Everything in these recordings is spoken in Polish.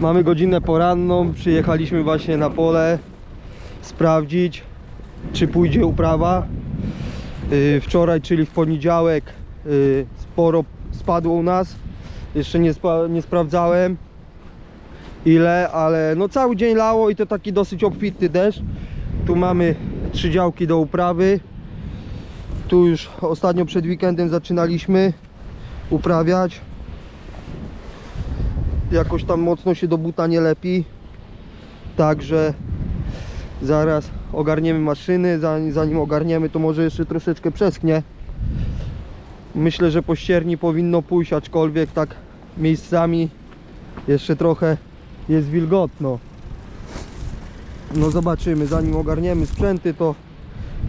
Mamy godzinę poranną, przyjechaliśmy właśnie na pole sprawdzić, czy pójdzie uprawa. Yy, Wczoraj, czyli w poniedziałek, yy, sporo spadło u nas. Jeszcze nie, spa- nie sprawdzałem ile, ale no cały dzień lało i to taki dosyć obfity deszcz. Tu mamy trzy działki do uprawy. Tu już ostatnio przed weekendem zaczynaliśmy uprawiać. Jakoś tam mocno się do buta nie lepi. Także zaraz ogarniemy maszyny. Zanim, zanim ogarniemy, to może jeszcze troszeczkę przesknie. Myślę, że po ścierni powinno pójść, aczkolwiek tak miejscami jeszcze trochę jest wilgotno. No zobaczymy, zanim ogarniemy sprzęty, to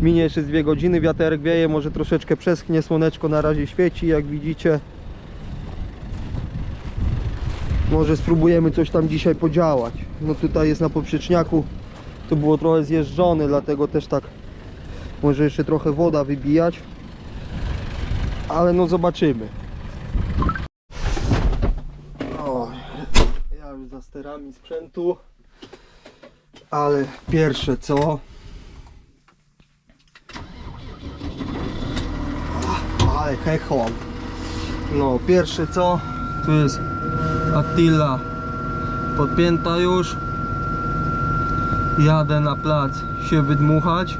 minie jeszcze dwie godziny, wiaterek wieje, może troszeczkę przeschnie, słoneczko na razie świeci, jak widzicie. Może spróbujemy coś tam dzisiaj podziałać. No tutaj jest na poprzeczniaku, to było trochę zjeżdżone, dlatego też tak może jeszcze trochę woda wybijać. Ale no zobaczymy. O, ja już za sterami sprzętu. Ale pierwsze co? Ale hechłam. No, pierwsze co? Tu jest Attila podpięta już. Jadę na plac się wydmuchać.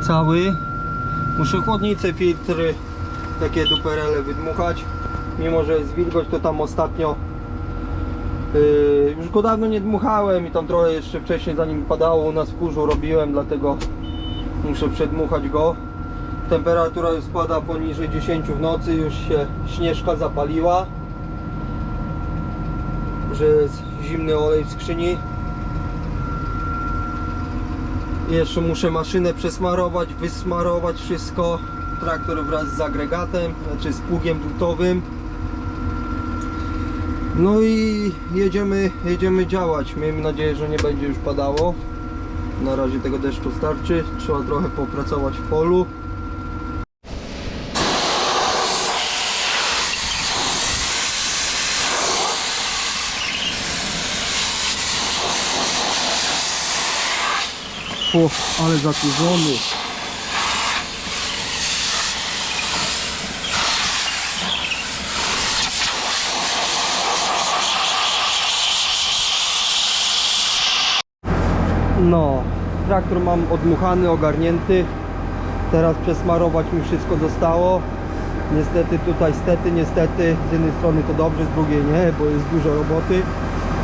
Cały. Muszę chłodnice, filtry, takie duperele wydmuchać. Mimo, że jest wilgoć, to tam ostatnio Yy, już go dawno nie dmuchałem i tam trochę jeszcze wcześniej zanim padało u nas w kurzu robiłem, dlatego muszę przedmuchać go. Temperatura już spada poniżej 10 w nocy, już się śnieżka zapaliła. Że jest zimny olej w skrzyni. Jeszcze muszę maszynę przesmarować, wysmarować wszystko. Traktor wraz z agregatem, znaczy z pługiem drutowym. No i jedziemy, jedziemy działać. Miejmy nadzieję, że nie będzie już padało. Na razie tego deszczu starczy. Trzeba trochę popracować w polu. O, ale zakurzony. No, traktor mam odmuchany, ogarnięty. Teraz przesmarować mi wszystko zostało. Niestety tutaj stety, niestety z jednej strony to dobrze, z drugiej nie, bo jest dużo roboty.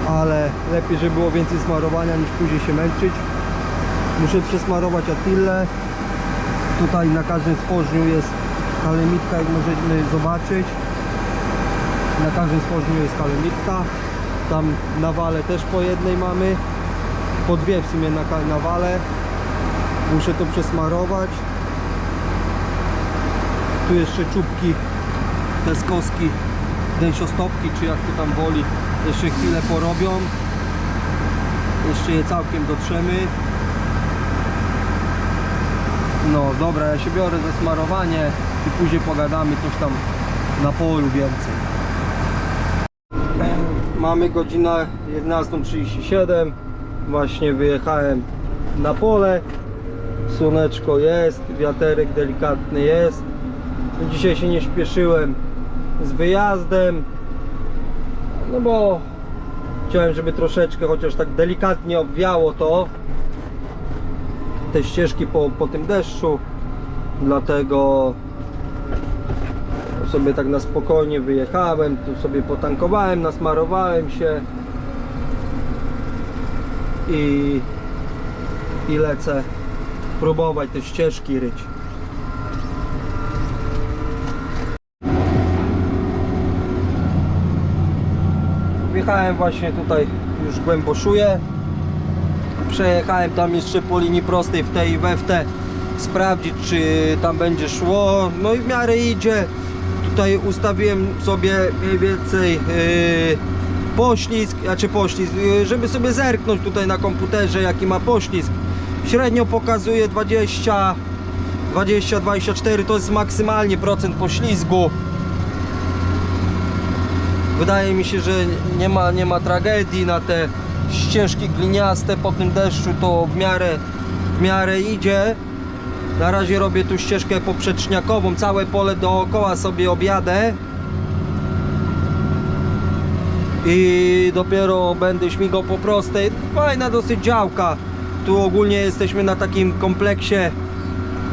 Ale lepiej, żeby było więcej smarowania niż później się męczyć. Muszę przesmarować Attillę. Tutaj na każdym stworzniu jest kalemitka, jak możemy zobaczyć. Na każdym stworzniu jest kalemitka. Tam na wale też po jednej mamy po dwie w sumie na, na wale muszę to przesmarować tu jeszcze czubki te skoski dęsiostopki czy jak to tam woli jeszcze chwilę porobią jeszcze je całkiem dotrzemy no dobra ja się biorę za smarowanie i później pogadamy coś tam na polu więcej. Mamy godzinę 11.37 Właśnie wyjechałem na pole. Słoneczko jest, wiaterek delikatny jest. Dzisiaj się nie śpieszyłem z wyjazdem. No bo Chciałem, żeby troszeczkę chociaż tak delikatnie obwiało to Te ścieżki po, po tym deszczu Dlatego sobie tak na spokojnie wyjechałem, tu sobie potankowałem, nasmarowałem się i, i lecę próbować te ścieżki ryć. Wjechałem właśnie tutaj już głęboszuję. Przejechałem tam jeszcze po linii prostej w tej i we w te sprawdzić czy tam będzie szło. No i w miarę idzie. Tutaj ustawiłem sobie mniej więcej yy, poślizg, znaczy poślizg, yy, żeby sobie zerknąć tutaj na komputerze jaki ma poślizg. Średnio pokazuje 20 20-24 to jest maksymalnie procent poślizgu. Wydaje mi się, że nie ma, nie ma tragedii na te ścieżki gliniaste po tym deszczu to w miarę, w miarę idzie. Na razie robię tu ścieżkę poprzeczniakową, całe pole dookoła sobie objadę. I dopiero będę śmigał po prostej. Fajna dosyć działka. Tu ogólnie jesteśmy na takim kompleksie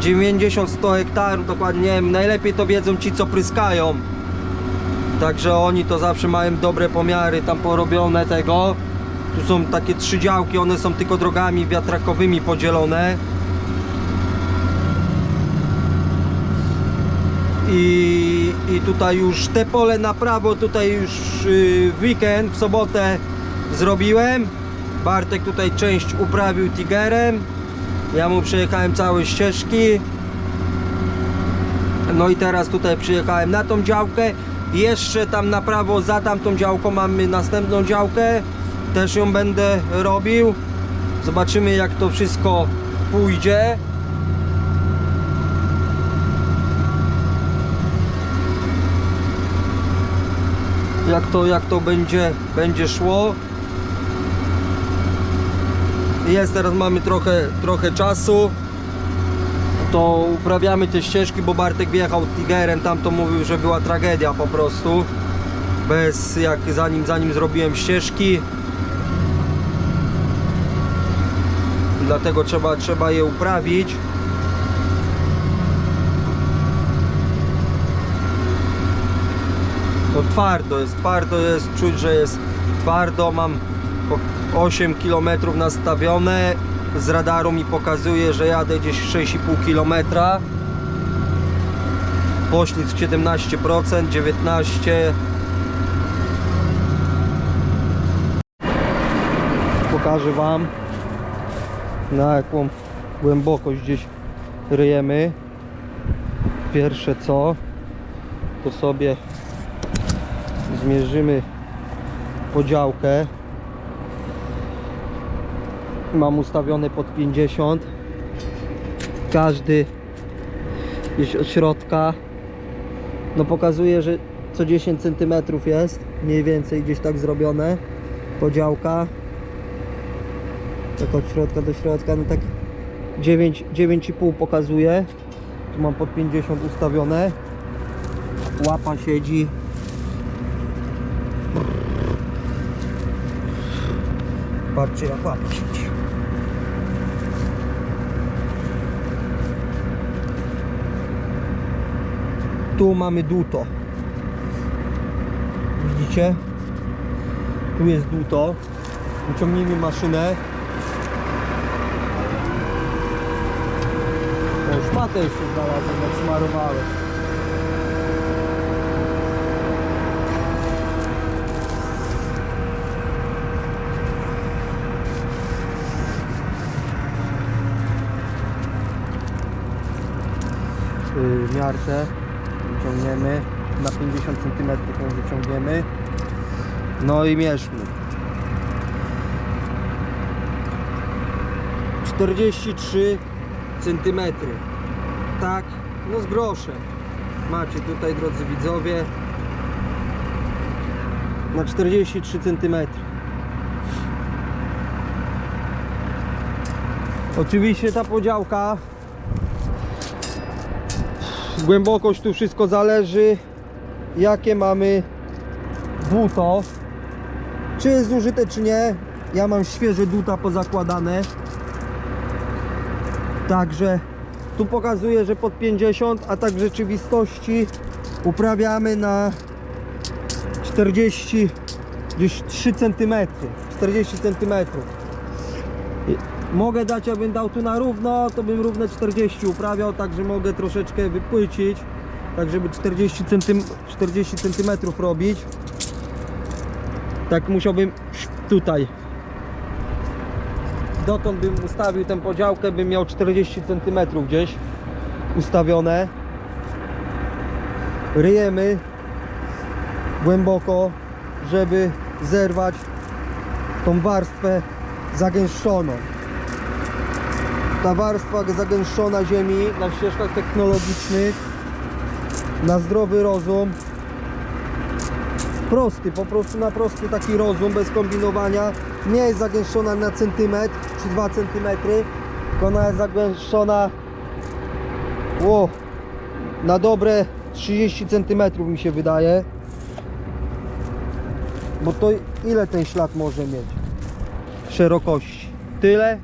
90-100 hektarów, dokładnie nie wiem, najlepiej to wiedzą ci co pryskają. Także oni to zawsze mają dobre pomiary tam porobione tego. Tu są takie trzy działki, one są tylko drogami wiatrakowymi podzielone. I, I tutaj już te pole na prawo, tutaj już y, w weekend, w sobotę zrobiłem. Bartek tutaj część uprawił tigerem. Ja mu przejechałem całe ścieżki. No i teraz tutaj przyjechałem na tą działkę. Jeszcze tam na prawo za tamtą działką mamy następną działkę. Też ją będę robił. Zobaczymy jak to wszystko pójdzie. Jak to, jak to będzie, będzie szło. Jest, teraz mamy trochę, trochę czasu to uprawiamy te ścieżki, bo Bartek wjechał Tigerem, tam to mówił, że była tragedia po prostu. Bez, jak zanim, zanim zrobiłem ścieżki. Dlatego trzeba, trzeba je uprawić. To twardo jest, twardo jest, czuć, że jest twardo. Mam po 8 km nastawione. Z radaru mi pokazuje, że jadę gdzieś 6,5 km. Poślizg 17%, 19%. Pokażę Wam na jaką głębokość gdzieś ryjemy. Pierwsze co, to sobie zmierzymy podziałkę. Mam ustawione pod 50 każdy gdzieś od środka. No pokazuje, że co 10 cm jest mniej więcej gdzieś tak zrobione. Podziałka tak od środka do środka no tak 9, 9,5 pokazuje tu mam pod 50 ustawione łapa siedzi patrzcie jak łapa siedzi Tu mamy duto. Widzicie? Tu jest duto. Wyciągnijmy maszynę. Szmatę jeszcze znalazłem, jak smarowałem. Yy, miarkę wyciągniemy na 50 cm ją wyciągniemy. No i mierzmy 43 cm tak no z groszem macie tutaj drodzy widzowie na 43 cm oczywiście ta podziałka głębokość tu wszystko zależy jakie mamy dłuto czy jest zużyte czy nie ja mam świeże dłuta pozakładane. Także tu pokazuje, że pod 50 a tak w rzeczywistości uprawiamy na 40 gdzieś 3 cm 40 cm Mogę dać, jakbym dał tu na równo, to bym równe 40 uprawiał, także mogę troszeczkę wypłycić, tak żeby 40 cm, 40 cm robić. Tak musiałbym tutaj. Dotąd bym ustawił tę podziałkę, bym miał 40 cm gdzieś ustawione. Ryjemy głęboko, żeby zerwać tą warstwę zagęszczoną ta warstwa zagęszczona ziemi na ścieżkach technologicznych na zdrowy rozum prosty, po prostu na prosty taki rozum, bez kombinowania. Nie jest zagęszczona na centymetr czy 2 centymetry, tylko ona jest zagęszczona o, na dobre 30 centymetrów mi się wydaje. Bo to ile ten ślad może mieć? Szerokości. Tyle?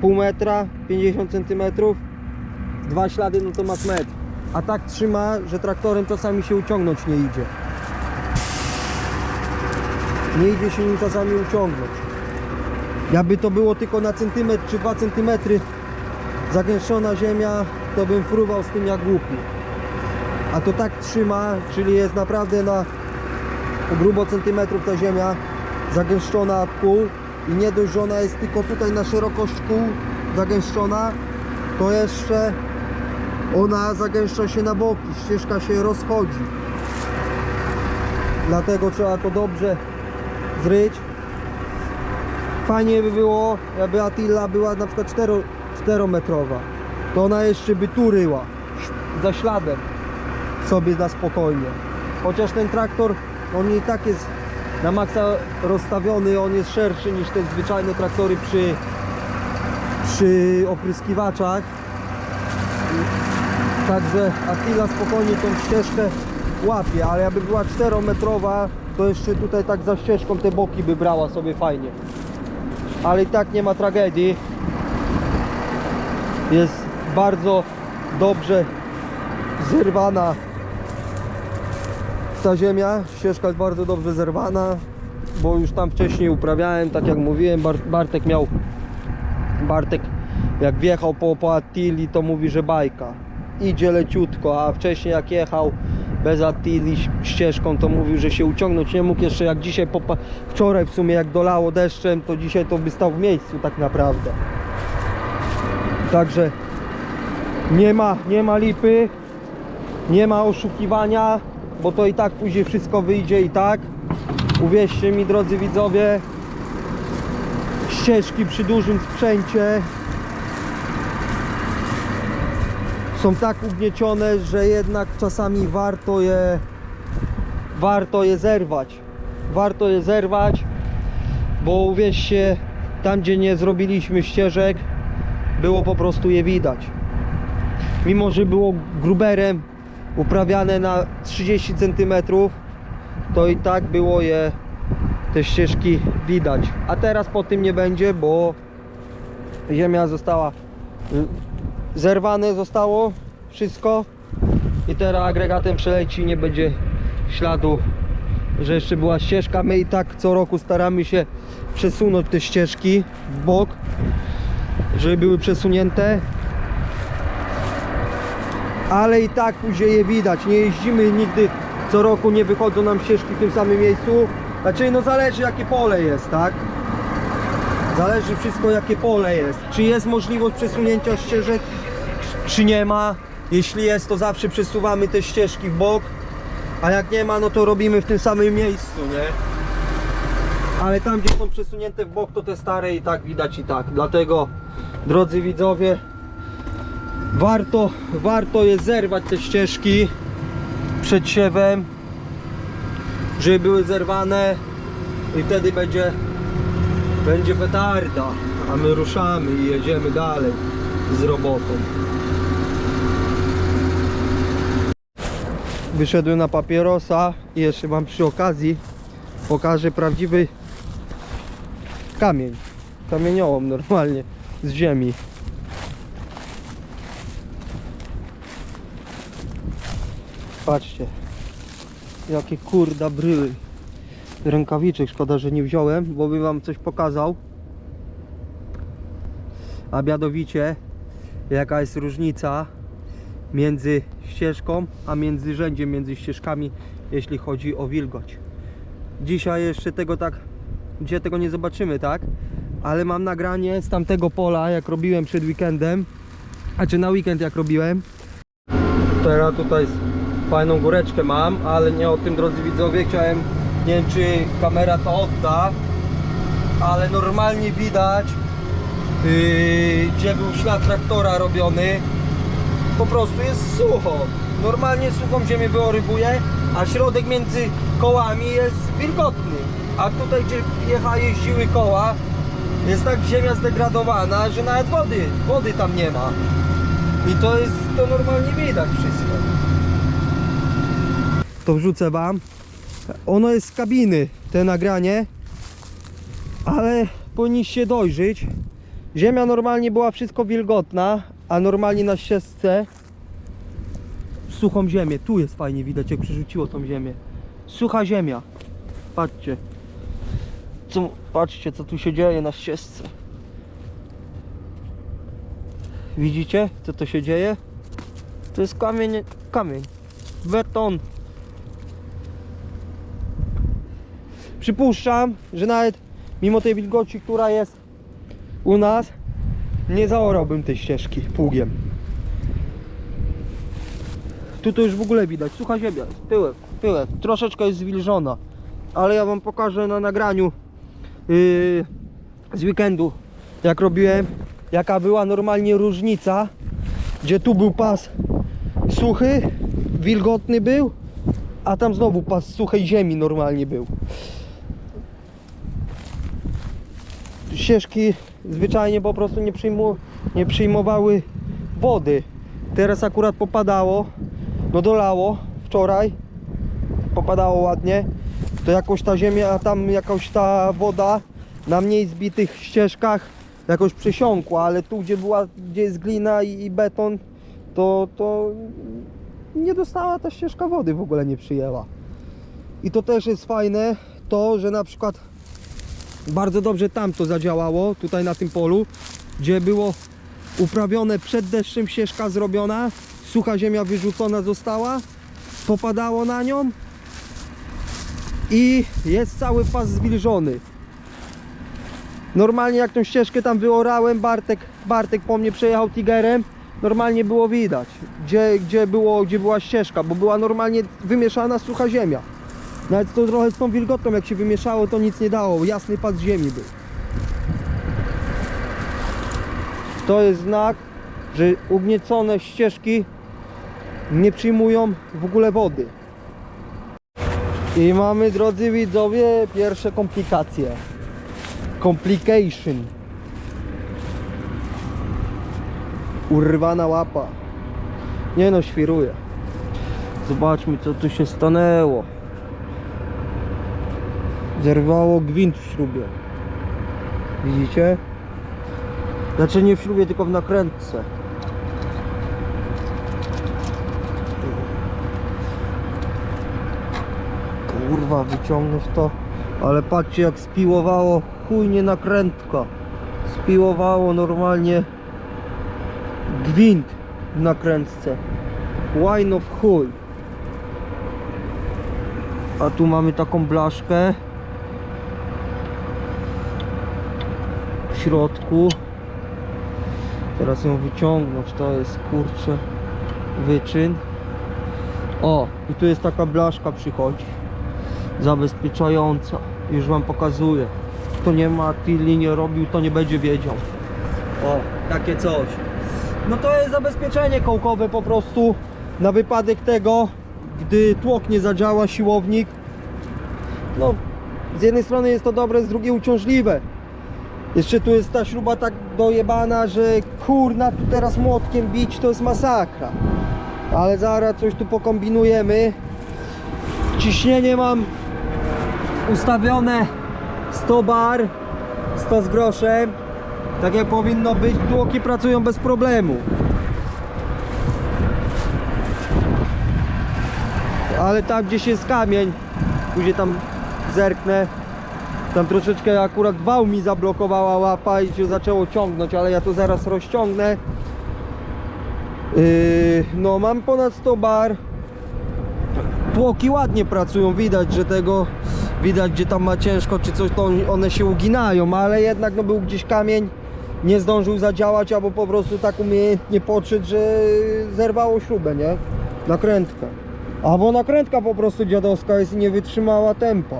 Pół metra? 50 centymetrów? Dwa ślady, no to masz metr. A tak trzyma, że traktorem czasami się uciągnąć nie idzie. Nie idzie się nim czasami uciągnąć. Jakby to było tylko na centymetr czy dwa centymetry zagęszczona ziemia, to bym fruwał z tym jak głupi. A to tak trzyma, czyli jest naprawdę na grubo centymetrów ta ziemia zagęszczona kół i nie dość, że ona jest tylko tutaj na szerokość kół zagęszczona, to jeszcze ona zagęszcza się na boki, ścieżka się rozchodzi. Dlatego trzeba to dobrze zryć. Fajnie by było, jakby Attila była na przykład 4, 4 metrowa, to ona jeszcze by tu ryła za śladem sobie na spokojnie. Chociaż ten traktor, on i tak jest na maksa rozstawiony, on jest szerszy niż te zwyczajne traktory przy, przy opryskiwaczach. Także Attila spokojnie tą ścieżkę łapie, ale jakby była 4-metrowa, to jeszcze tutaj tak za ścieżką te boki by brała sobie fajnie. Ale i tak nie ma tragedii. Jest bardzo dobrze zerwana ta ziemia. Ścieżka jest bardzo dobrze zerwana, bo już tam wcześniej uprawiałem, tak jak mówiłem, Bar Bartek miał Bartek jak wjechał po, po Attili to mówi, że bajka idzie leciutko, a wcześniej jak jechał bez Attili ścieżką to mówił, że się uciągnąć nie mógł. Jeszcze jak dzisiaj wczoraj w sumie jak dolało deszczem to dzisiaj to by stał w miejscu tak naprawdę. Także nie ma, nie ma lipy nie ma oszukiwania bo to i tak później wszystko wyjdzie i tak. Uwierzcie mi drodzy widzowie ścieżki przy dużym sprzęcie są tak ugniecione, że jednak czasami warto je warto je zerwać. Warto je zerwać, bo uwierzcie, tam gdzie nie zrobiliśmy ścieżek, było po prostu je widać. Mimo, że było gruberem uprawiane na 30 cm, to i tak było je te ścieżki widać. A teraz po tym nie będzie, bo ziemia została y, zerwane zostało wszystko. I teraz agregatem przeleci nie będzie śladu że jeszcze była ścieżka. My i tak co roku staramy się przesunąć te ścieżki w bok żeby były przesunięte. Ale i tak później je widać. Nie jeździmy nigdy co roku nie wychodzą nam ścieżki w tym samym miejscu. Znaczy no zależy jakie pole jest tak? Zależy wszystko jakie pole jest. Czy jest możliwość przesunięcia ścieżek, czy nie ma. Jeśli jest, to zawsze przesuwamy te ścieżki w bok. A jak nie ma, no to robimy w tym samym miejscu, nie? Ale tam gdzie są przesunięte w bok, to te stare i tak widać i tak. Dlatego, drodzy widzowie, warto, warto jest zerwać te ścieżki przed siewem, żeby były zerwane i wtedy będzie będzie petarda, a my ruszamy i jedziemy dalej z robotą. Wyszedłem na papierosa i jeszcze wam przy okazji pokażę prawdziwy kamień. Kamieniołom normalnie z ziemi. Patrzcie, jakie kurda bryły rękawiczek. Szkoda, że nie wziąłem, bo bym wam coś pokazał. A mianowicie, jaka jest różnica między ścieżką, a między rzędziem między ścieżkami, jeśli chodzi o wilgoć. Dzisiaj jeszcze tego tak, dzisiaj tego nie zobaczymy, tak? Ale mam nagranie z tamtego pola, jak robiłem przed weekendem, a czy na weekend jak robiłem. Teraz tutaj fajną góreczkę mam, ale nie o tym drodzy widzowie, chciałem nie wiem czy kamera to odda ale normalnie widać yy, gdzie był ślad traktora robiony po prostu jest sucho normalnie suchą ziemię wyorybuje, a środek między kołami jest wilgotny. A tutaj, gdzie jecha, jeździły koła, jest tak ziemia zdegradowana, że nawet wody, wody tam nie ma. I to jest, to normalnie widać wszystko. To wrzucę wam. Ono jest z kabiny, te nagranie. Ale powinniście dojrzeć. Ziemia normalnie była wszystko wilgotna, a normalnie na ścieżce suchą ziemię. Tu jest fajnie widać, jak przerzuciło tą ziemię. Sucha ziemia. Patrzcie. Co, patrzcie, co tu się dzieje na ścieżce. Widzicie, co to się dzieje? To jest kamień, kamień. Beton. Przypuszczam, że nawet mimo tej wilgoci, która jest u nas, nie zaorałbym tej ścieżki pługiem. Tu to już w ogóle widać, sucha ziemia, tyłek, tyłek, troszeczkę jest zwilżona, ale ja wam pokażę na nagraniu yy, z weekendu, jak robiłem, jaka była normalnie różnica, gdzie tu był pas suchy, wilgotny był, a tam znowu pas suchej ziemi normalnie był. Ścieżki zwyczajnie po prostu nie, przyjmu, nie przyjmowały wody. Teraz akurat popadało, no dolało wczoraj, popadało ładnie, to jakoś ta ziemia, tam jakoś ta woda na mniej zbitych ścieżkach jakoś przesiąkła, ale tu gdzie była, gdzie jest glina i, i beton, to, to nie dostała ta ścieżka wody, w ogóle nie przyjęła. I to też jest fajne, to, że na przykład bardzo dobrze tam to zadziałało, tutaj na tym polu, gdzie było uprawione przed deszczem ścieżka zrobiona, sucha ziemia wyrzucona została, popadało na nią i jest cały pas zwilżony. Normalnie jak tą ścieżkę tam wyorałem, Bartek, Bartek po mnie przejechał Tigerem, normalnie było widać, gdzie, gdzie, było, gdzie była ścieżka, bo była normalnie wymieszana sucha ziemia. Nawet to trochę z tą wilgotą jak się wymieszało to nic nie dało, jasny pas ziemi był. To jest znak, że ugniecone ścieżki nie przyjmują w ogóle wody. I mamy drodzy widzowie pierwsze komplikacje. Complication. Urwana łapa. Nie no, świruje. Zobaczmy co tu się stanęło. Zerwało gwint w śrubie. Widzicie? Znaczy nie w śrubie, tylko w nakrętce. Kurwa, wyciągnąć to. Ale patrzcie jak spiłowało chujnie nakrętka. Spiłowało normalnie gwint w nakrętce. Łajno w chuj. A tu mamy taką blaszkę środku. Teraz ją wyciągnąć, to jest kurczę wyczyn. O, i tu jest taka blaszka przychodzi zabezpieczająca. Już wam pokazuję. Kto nie ma tilli nie robił, to nie będzie wiedział. O, takie coś. No to jest zabezpieczenie kołkowe po prostu na wypadek tego, gdy tłok nie zadziała, siłownik. No, z jednej strony jest to dobre, z drugiej uciążliwe. Jeszcze tu jest ta śruba tak dojebana, że kurna tu teraz młotkiem bić to jest masakra. Ale zaraz coś tu pokombinujemy. Ciśnienie mam ustawione 100 bar, 100 z groszem. Tak jak powinno być, tłoki pracują bez problemu. Ale tam gdzieś jest kamień, później tam zerknę. Tam troszeczkę akurat wał mi zablokowała łapa i się zaczęło ciągnąć, ale ja to zaraz rozciągnę. Yy, no mam ponad 100 bar. Tłoki ładnie pracują, widać, że tego widać gdzie tam ma ciężko czy coś, to one się uginają, ale jednak no był gdzieś kamień, nie zdążył zadziałać albo po prostu tak umiejętnie podszedł, że zerwało śrubę, nie? Nakrętka. Albo nakrętka po prostu dziadowska jest i nie wytrzymała tempa.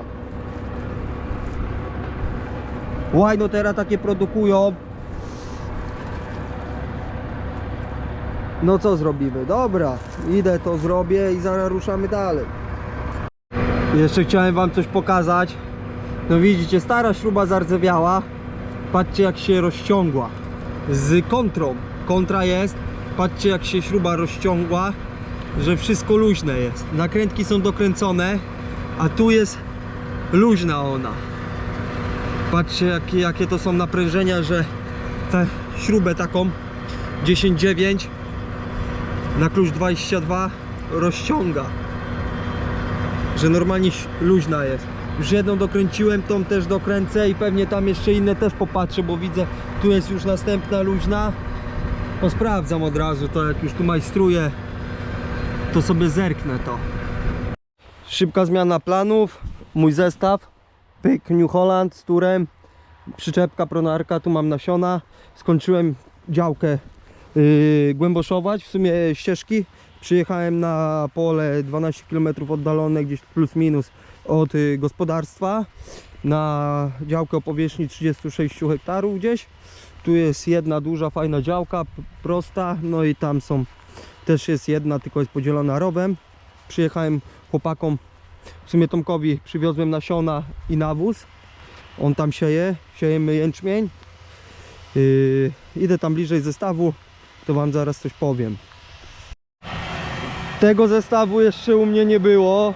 Łajno teraz takie produkują. No co zrobimy? Dobra, idę to zrobię i zaraz ruszamy dalej. Jeszcze chciałem wam coś pokazać. No widzicie, stara śruba zardzewiała. Patrzcie jak się rozciągła. Z kontrą. Kontra jest. Patrzcie jak się śruba rozciągła, że wszystko luźne jest. Nakrętki są dokręcone, a tu jest luźna ona. Patrzcie jakie, jakie to są naprężenia, że tę śrubę taką 10,9 na klucz 22 rozciąga. Że normalnie luźna jest. Już jedną dokręciłem, tą też dokręcę i pewnie tam jeszcze inne też popatrzę, bo widzę tu jest już następna luźna. To sprawdzam od razu, to jak już tu majstruję, to sobie zerknę to. Szybka zmiana planów. Mój zestaw. Pyk New Holland z turem. Przyczepka pronarka, tu mam nasiona. Skończyłem działkę yy, głęboszować, w sumie ścieżki. Przyjechałem na pole 12 km oddalone, gdzieś plus minus od y, gospodarstwa. Na działkę o powierzchni 36 hektarów gdzieś. Tu jest jedna duża, fajna działka, prosta. No i tam są, też jest jedna, tylko jest podzielona rowem. Przyjechałem chłopakom, w sumie Tomkowi przywiozłem nasiona i nawóz. On tam sieje, siejemy jęczmień. Yy, idę tam bliżej zestawu, to wam zaraz coś powiem. Tego zestawu jeszcze u mnie nie było.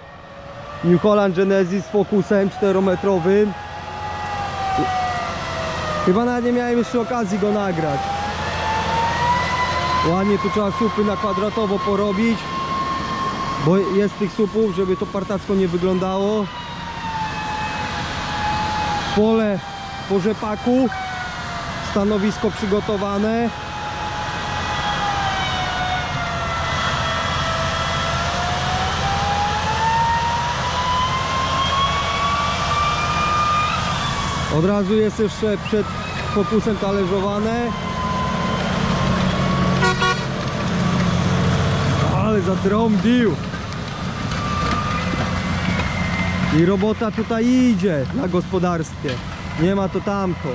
New Holland Genesis z Focusem 4-metrowym. Chyba nawet nie miałem jeszcze okazji go nagrać. Ładnie tu trzeba słupy na kwadratowo porobić. Bo jest tych słupów, żeby to partacko nie wyglądało. Pole po rzepaku. Stanowisko przygotowane. Od razu jest jeszcze przed fokusem talerzowane. Ale zatrąbił. I robota tutaj idzie na gospodarstwie. Nie ma to tamto.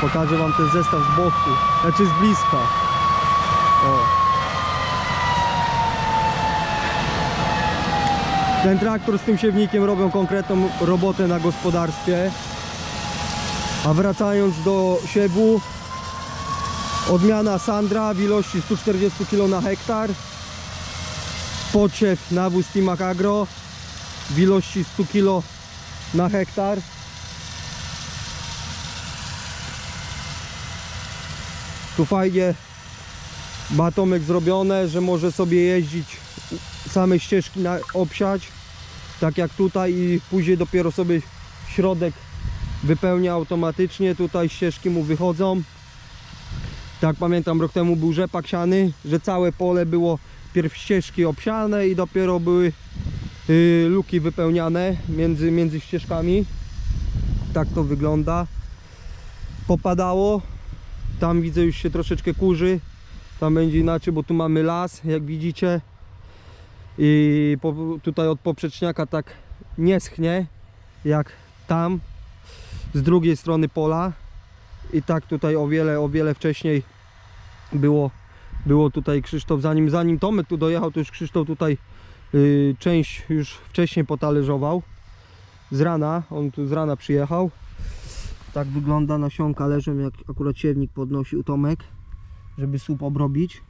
Pokażę wam ten zestaw z boku. Znaczy z bliska. O. Ten traktor z tym siewnikiem robią konkretną robotę na gospodarstwie. A wracając do siewu, odmiana Sandra w ilości 140 kg na hektar. Podsiew nawóz Timac Agro w ilości 100 kg na hektar. Tu fajnie batomek zrobione, że może sobie jeździć same ścieżki na, obsiać, tak jak tutaj i później dopiero sobie środek wypełnia automatycznie, tutaj ścieżki mu wychodzą. Tak pamiętam rok temu był rzepak siany, że całe pole było pierw ścieżki obsiane i dopiero były luki wypełniane między, między ścieżkami. Tak to wygląda. Popadało. Tam widzę już się troszeczkę kurzy. Tam będzie inaczej, bo tu mamy las, jak widzicie. I po, tutaj od poprzeczniaka tak nie schnie, jak tam z drugiej strony pola. I tak tutaj o wiele, o wiele wcześniej było, było tutaj Krzysztof, zanim, zanim Tomek tu dojechał, to już Krzysztof tutaj y, część już wcześniej potalerzował. Z rana, on tu z rana przyjechał. Tak wygląda nasionka leżą jak akurat siewnik podnosił Tomek, żeby słup obrobić.